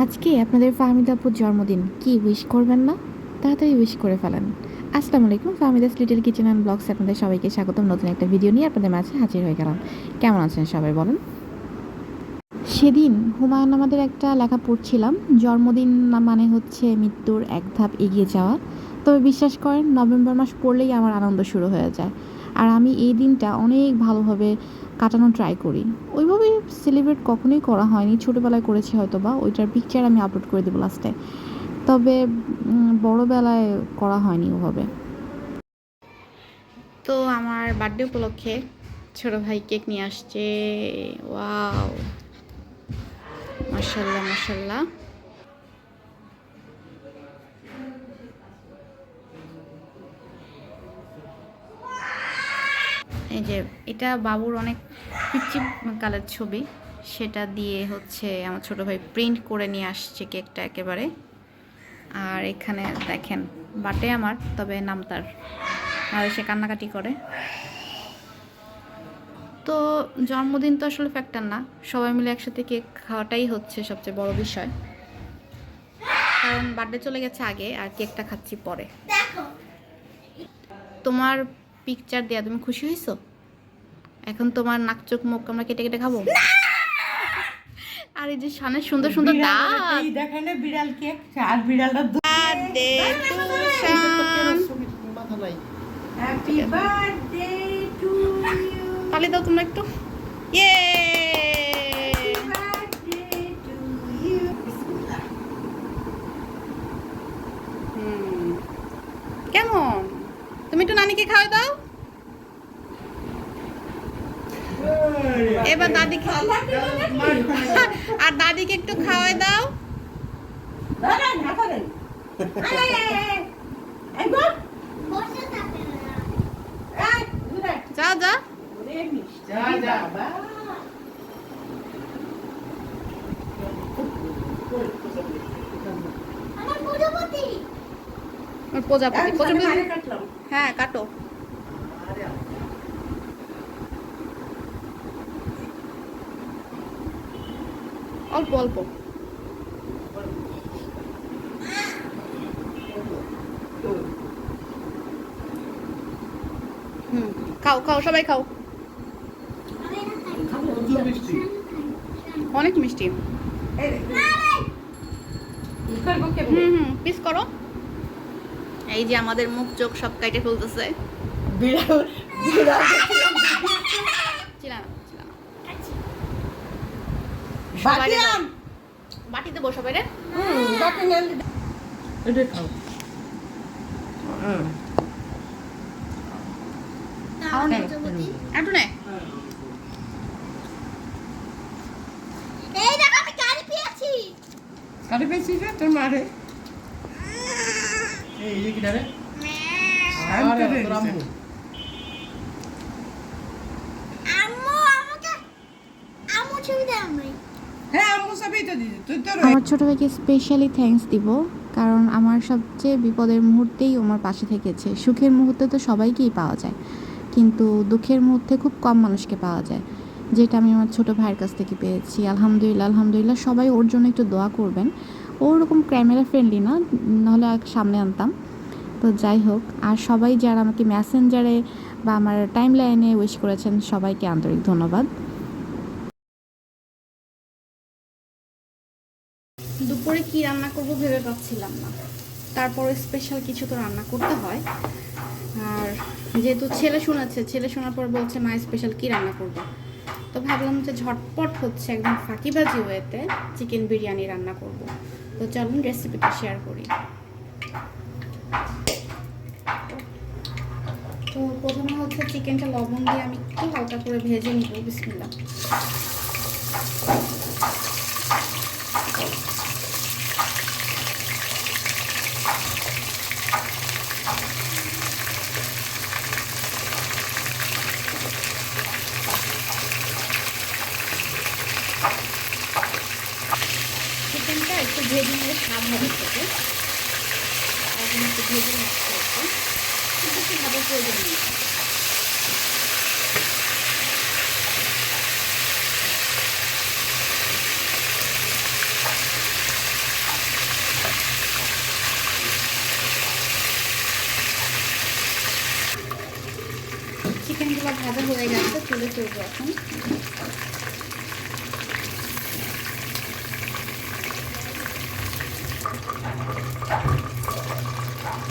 আজকে আপনাদের ফাহমিদাপুর জন্মদিন, কি উইশ করবেন না? তাড়াতাড়ি উইশ করে ফেলেন। আসসালামু আলাইকুম, Fahmida's little kitchen and blogs আপনাদের সবাইকে স্বাগতম। নতুন একটা ভিডিও নিয়ে আপনাদের মাঝে হাজির হয়ে গেলাম। কেমন আছেন সবাই, বলেন? সেদিন হুমায়ুন আমাদের একটা লেখা পড়ছিলাম, জন্মদিন মানে হচ্ছে মৃত্যুর এক ধাপ এগিয়ে যাওয়া। তবে বিশ্বাস করেন, নভেম্বর মাস পড়লেই আমার আনন্দ শুরু হয়ে যায়। আর আমি এই দিনটা অনেক ভালোভাবে কাটানো ট্রাই করি। ওইভাবে সেলিব্রেট কখনোই করা হয়নি। ছোটোবেলায় করেছি হয়তো বা ওইটার পিকচার আমি আপলোড করে দেবো লাস্টে তবে বড়বেলায় করা হয়নি ওভাবে। তো আমার বার্থডে উপলক্ষে ছোট ভাই কেক নিয়ে আসছে। ওয়াও মাশাল্লাহ মাশাল্লাহ। এই যে এটা বাবুর অনেক পিচি কালের ছবি। সেটা দিয়ে হচ্ছে আমার ছোট ভাই প্রিন্ট করে নিয়ে আসছে কেকটা একেবারে। আর এখানে দেখেন বাটে আমার তবে নাম তার। আর সে কান্নাকাটি করে। তো জন্মদিন তো আসলে ফ্যাক্টর না। সবাই মিলে একসাথে কেক খাওয়াটাই হচ্ছে সবচেয়ে বড় বিষয়। কারণ বার্থডে চলে গেছে আগে আর কেকটা খাচ্ছি পরে। তোমার পিকচার দেয়া তুমি খুশি হয়েছো এখন তোমার নাক চোখ মুখ আমরা কেটে কেটে খাব আর এই যে সানের সুন্দর সুন্দর দাঁত দেখেন না বিড়াল কেক আর বিড়ালটা Birthday to শান। হ্যাপি বার্থডে টু ইউ তালি দাও তোমরা একটু ইয়ে বার্থডে টু কেমন তুমি একটু নানিকে খাওয়াই দাও এবার দাদি আর দাদিকে একটু খাওয়াই দাও। যা যা প্রজাপতি। প্রজাপতি। হ্যাঁ কাটো। অল্প অল্প। হুম, খাও খাও, সবাই খাও। অনেক মিষ্টি। হুম হুম পিস করো। এই যে আমাদের মুখ চোখ সব কাইটে ফেলতেছে। বিড়াল বিড়াল চিলা না চিলা না বাটি আন বাটিতে বসো বাইরে হুম বাটি আন এটা খাও। হুম খাও নে। একটু নে। এই দেখো আমি গাড়ি পেয়েছি। কাটে পেয়েছিস রে তোর মারে এই কিনা রে? আমি তো আরে তোর আম্মু আমাকে আম্মু ছবি দে আমি হ্যাঁ আম্মু সবই তো দিদি তুই তো আমার ছোট ভাইকে স্পেশালি থ্যাঙ্কস দিব, কারণ আমার সবচেয়ে বিপদের মুহূর্তেই আমার পাশে থেকেছে। সুখের মুহূর্তে তো সবাইকেই পাওয়া যায়, কিন্তু দুঃখের মুহূর্তে খুব কম মানুষকে পাওয়া যায়, যেটা আমি আমার ছোট ভাইয়ের কাছ থেকে পেয়েছি। আলহামদুলিল্লাহ আলহামদুলিল্লাহ, সবাই ওর জন্য একটু দোয়া করবেন। ওরকম ক্যামেরা ফ্রেন্ডলি না, নাহলে সামনে আনতাম। তো যাই হোক, আর সবাই যারা আমাকে মেসেঞ্জারে বা আমার টাইম লাইনে উইশ করেছেন, সবাইকে আন্তরিক ধন্যবাদ। করব ভেবে পাচ্ছিলাম না। তারপরে স্পেশাল কিছু তো রান্না করতে হয়। আর যেহেতু ছেলে শোনাচ্ছে, ছেলে শোনার পর বলছে, মা স্পেশাল কি রান্না করব? তো ভাবলাম যে ঝটপট হচ্ছে একদম ফাঁকিবাজি ওয়েতে চিকেন বিরিয়ানি রান্না করব। তো চলুন রেসিপিটা শেয়ার করি। তো প্রথমে হচ্ছে চিকেনটা লবণ দিয়ে আমি একটু হালকা করে ভেজে নিব বিসমিল্লা চিকেনটা একটু ভেজে নিলে হবে থেকে একটু ভেজে নিচ্ছে একটু একটু ভালো প্রয়োজন নেই ভাজা হয়ে গেছে তুলে ফেলব এখন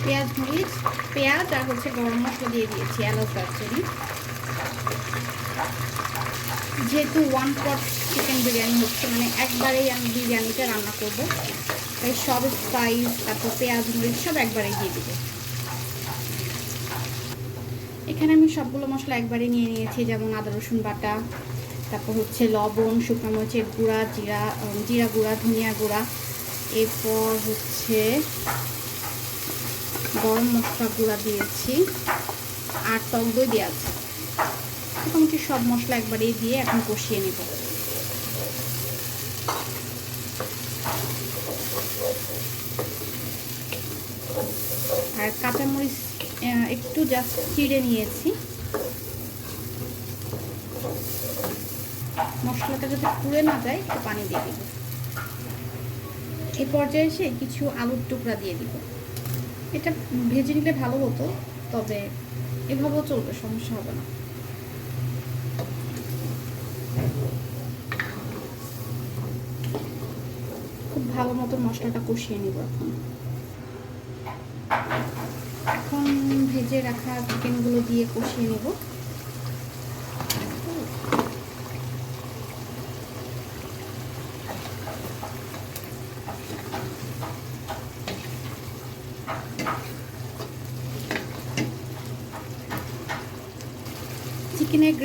পেঁয়াজ মরিচ, পেঁয়াজ আর হচ্ছে গরম মশলা দিয়ে দিয়েছি, এলাচ, দারচিনি। যেহেতু ওয়ান পট চিকেন বিরিয়ানি হচ্ছে মানে একবারেই আমি বিরিয়ানিটা রান্না করব। তাই সব স্পাইস তারপর পেঁয়াজ, মরিচ সব একবারেই দিয়ে দেবো। এখানে আমি সবগুলো মশলা একবারে নিয়ে নিয়েছি, যেমন আদা, রসুন বাটা, তারপর হচ্ছে লবণ, শুকনো মরিচের গুঁড়া, জিরা জিরা গুঁড়া, ধনিয়া গুঁড়া, এরপর হচ্ছে গরম মশলা গুঁড়া দিয়েছি আর টক দই দেওয়া আছে। মোটামুটি সব মশলা একবারেই দিয়ে এখন কষিয়ে নেব। আর কাঁচামরিচ একটু জাস্ট চিড়ে নিয়েছি। মশলাটা যাতে পুড়ে না যায়, একটু পানি দিয়ে দিব। এই পর্যায়ে এসে কিছু আলুর টুকরা দিয়ে দিব। এটা ভেজে নিলে ভালো হতো, তবে এভাবেও চলবে, সমস্যা হবে না। খুব ভালো মতো মশলাটা কষিয়ে নিব এখন। এখন ভেজে রাখা চিকেনগুলো দিয়ে কষিয়ে নেব।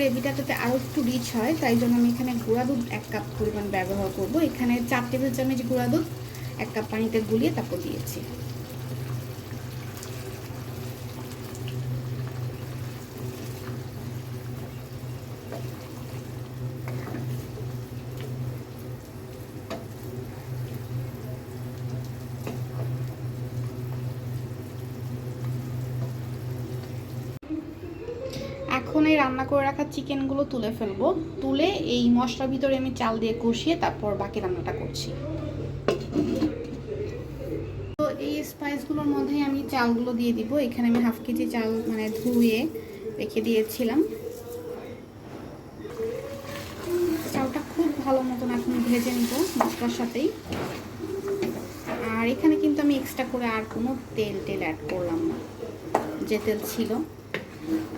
চিকেনের গ্রেভিটা যাতে আরও একটু রিচ হয়, তাই জন্য আমি এখানে গুঁড়া দুধ এক কাপ পরিমাণ ব্যবহার করব। এখানে চার টেবিল চামচ গুঁড়া দুধ, এক কাপ পানিতে গুলিয়ে তারপর দিয়েছি। এখন এই রান্না করে রাখা চিকেনগুলো তুলে ফেলব। তুলে এই মশলার ভিতরে আমি চাল দিয়ে কষিয়ে তারপর বাকি রান্নাটা করছি। তো এই স্পাইসগুলোর মধ্যেই আমি চালগুলো দিয়ে দিব। এখানে আমি হাফ কেজি চাল মানে ধুয়ে রেখে দিয়েছিলাম। চালটা খুব ভালো মতন এখন ভেজে নিব মশলার সাথেই। আর এখানে কিন্তু আমি এক্সট্রা করে আর কোনো তেল টেল অ্যাড করলাম না। যে তেল ছিল।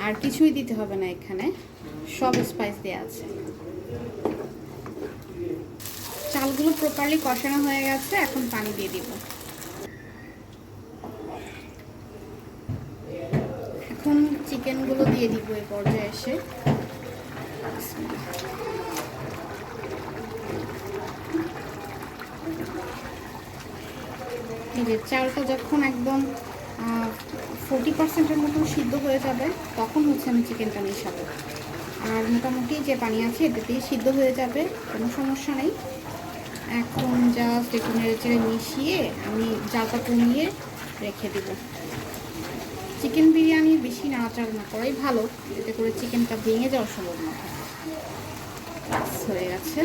আর কিছুই দিতে হবে না এখানে। সব স্পাইস দেওয়া আছে। চালগুলো প্রপারলি কষানো হয়ে গেছে, এখন পানি দিয়ে দিব। এখন চিকেনগুলো দিয়ে দিব এই পর্যায়ে এসে। চালটা যখন একদম ফোর্টি পার্সেন্টের মতন সিদ্ধ হয়ে যাবে, তখন হচ্ছে আমি চিকেনটা মিশাবো। আর মোটামুটি যে পানি আছে এটাতেই সিদ্ধ হয়ে যাবে, কোনো সমস্যা নেই। এখন জাস্ট একটু নেড়ে চেড়ে মিশিয়ে আমি জালটা কমিয়ে রেখে দেব। চিকেন বিরিয়ানি বেশি নাড়াচাড়া না করাই ভালো, এতে করে চিকেনটা ভেঙে যাওয়ার সম্ভাবনা হয়ে গেছে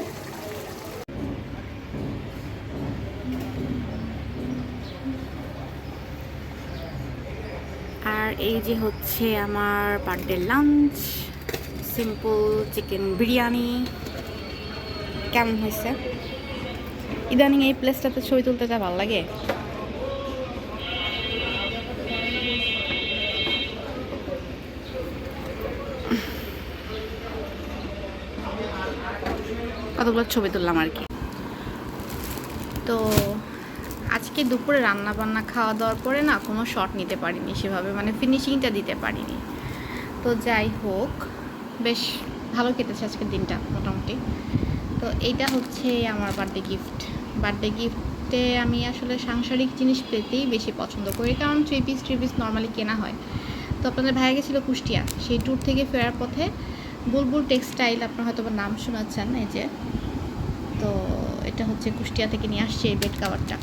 আর এই যে হচ্ছে আমার birthday lunch, simple chicken biryani. কেমন হয়েছে? ইদানিং এই প্লেসটাতে ছবি তুলতে যা ভালো লাগে। কতগুলো ছবি তুললাম আর কি। তো আজকে দুপুরে রান্না বান্না খাওয়া দাওয়ার পরে না কোনো শট নিতে পারিনি সেভাবে মানে ফিনিশিংটা দিতে পারিনি। তো যাই হোক, বেশ ভালো কেটেছে আজকের দিনটা মোটামুটি। তো এইটা হচ্ছে আমার বার্থডে গিফট বার্থডে গিফটে আমি আসলে সাংসারিক জিনিস পেতেই বেশি পছন্দ করি, কারণ three piece three piece normally কেনা হয়। তো আপনাদের ভাইয়া গেছিল কুষ্টিয়া, সেই ট্যুর থেকে ফেরার পথে বুলবুল টেক্সটাইল আপনার হয়তো নাম শোনাচ্ছেন এই যে। তো এটা হচ্ছে কুষ্টিয়া থেকে নিয়ে আসছে এই বেড কাভারটা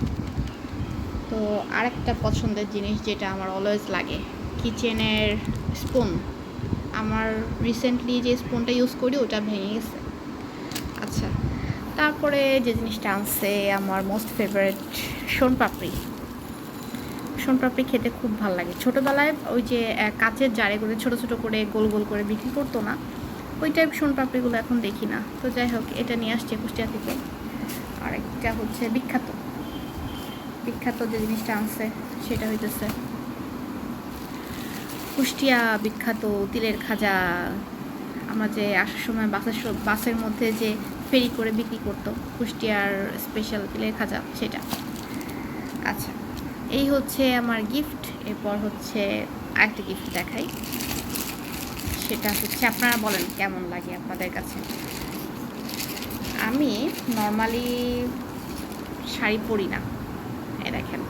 তো আরেকটা পছন্দের জিনিস যেটা আমার অলওয়েজ লাগে কিচেনের স্পুন আমার রিসেন্টলি যে স্পুনটা ইউজ করি, ওটা ভেঙে গেছে। আচ্ছা তারপরে যে জিনিসটা আনছে, আমার মোস্ট ফেভারিট শোন পাপড়ি। সোনপাপড়ি খেতে খুব ভালো লাগে। ছোটোবেলায় ওই যে কাচের জারে করে ছোট ছোট করে গোল গোল করে বিক্রি করতো না, ওই টাইপ সোনপাপড়িগুলো এখন দেখি না। তো যাই হোক, এটা নিয়ে আসছে কুষ্টিয়া থেকে। আর একটা হচ্ছে বিখ্যাত। বিখ্যাত যে জিনিসটা আনছে সেটা হইতেছে কুষ্টিয়া বিখ্যাত তিলের খাজা। আমরা যে আসার সময় বাসের বাসের মধ্যে যে ফেরি করে বিক্রি করতো, কুষ্টিয়ার স্পেশাল তিলের খাজা, সেটা। আচ্ছা এই হচ্ছে আমার গিফট এরপর হচ্ছে আরেকটা গিফট দেখাই। সেটা হচ্ছে, আপনারা বলেন কেমন লাগে আপনাদের কাছে? আমি নর্মালি শাড়ি পরি না। দেখেন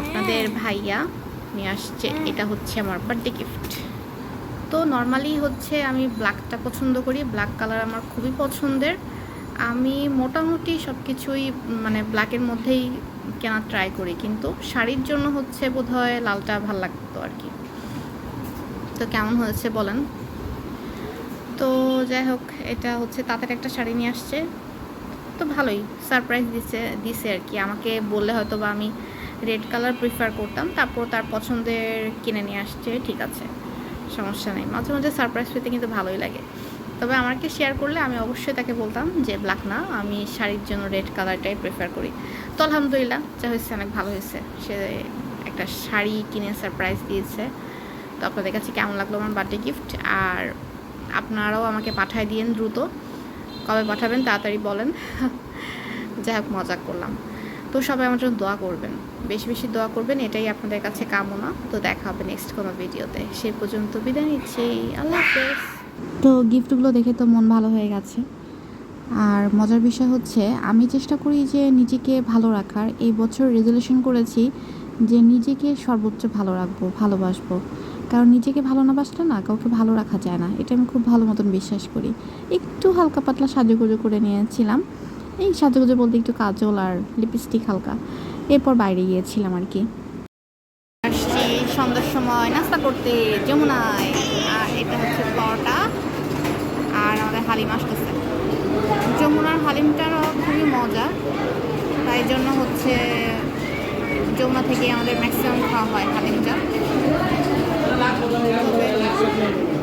আপনাদের ভাইয়া নিয়ে আসছে এটা হচ্ছে আমার বার্থডে গিফট তো নর্মালি হচ্ছে আমি ব্ল্যাকটা পছন্দ করি ব্ল্যাক কালার আমার খুবই পছন্দের। আমি মোটামুটি সব কিছুই মানে ব্ল্যাকের মধ্যেই কেনার ট্রাই করি কিন্তু শাড়ির জন্য হচ্ছে বোধহয় লালটা ভালো লাগতো আর কি। তো কেমন হয়েছে বলেন? তো যাই হোক এটা হচ্ছে তাঁতের একটা শাড়ি নিয়ে আসছে। তো ভালোই সারপ্রাইজ দিছে দিছে আর কি। আমাকে বললে হয়তো বা আমি রেড কালার প্রিফার করতাম, তারপর তার পছন্দের কিনে নিয়ে আসছে, ঠিক আছে, সমস্যা নেই। মাঝে মাঝে সারপ্রাইজ পেতে কিন্তু ভালোই লাগে। তবে আমাকে শেয়ার করলে আমি অবশ্যই তাকে বলতাম যে, ব্ল্যাক না, আমি শাড়ির জন্য রেড কালারটাই প্রেফার করি। তো আলহামদুলিল্লাহ, যা হয়েছে অনেক ভালো হয়েছে। সে একটা শাড়ি কিনে সারপ্রাইজ দিয়েছে। তো আপনাদের কাছে কেমন লাগল আমার বার্থডে গিফট আর আপনারাও আমাকে পাঠায় দিয়েন দ্রুত। কবে পাঠাবেন তাড়াতাড়ি বলেন। যাই হোক, মজা করলাম। তো সবাই আমার জন্য দোয়া করবেন। বেশি বেশি দোয়া করবেন, এটাই আপনাদের কাছে কামনা। তো দেখা হবে নেক্সট কোনো ভিডিওতে। সে পর্যন্ত বিদায় নিচ্ছি। আল্লাহ হাফেজ। তো গিফটগুলো দেখে তো মন ভালো হয়ে গেছে। আর মজার বিষয় হচ্ছে, আমি চেষ্টা করি যে নিজেকে ভালো রাখার। এই বছর রেজলিউশন করেছি যে নিজেকে সর্বোচ্চ ভালো রাখব, ভালোবাসবো। কারণ নিজেকে ভালো না বাসলে না কাউকে ভালো রাখা যায় না। এটা আমি খুব ভালো মতন বিশ্বাস করি। একটু হালকা পাতলা সাজুগুজু করে নিয়েছিলাম। এই সাজুগুজু বলতে একটু কাজল আর লিপস্টিক হালকা। এরপর বাইরে গিয়েছিলাম আর কি। আসছি সন্ধ্যার সময়, নাস্তা করতে, যমুনায়। আর এটা হচ্ছে পরোটা। আর আমাদের হালিম আসতেছে। যমুনার হালিমটারও খুবই মজা। তাই জন্য হচ্ছে যমুনা থেকে আমাদের ম্যাক্সিমাম খাওয়া হয় হালিমটা। contato com o Daniel.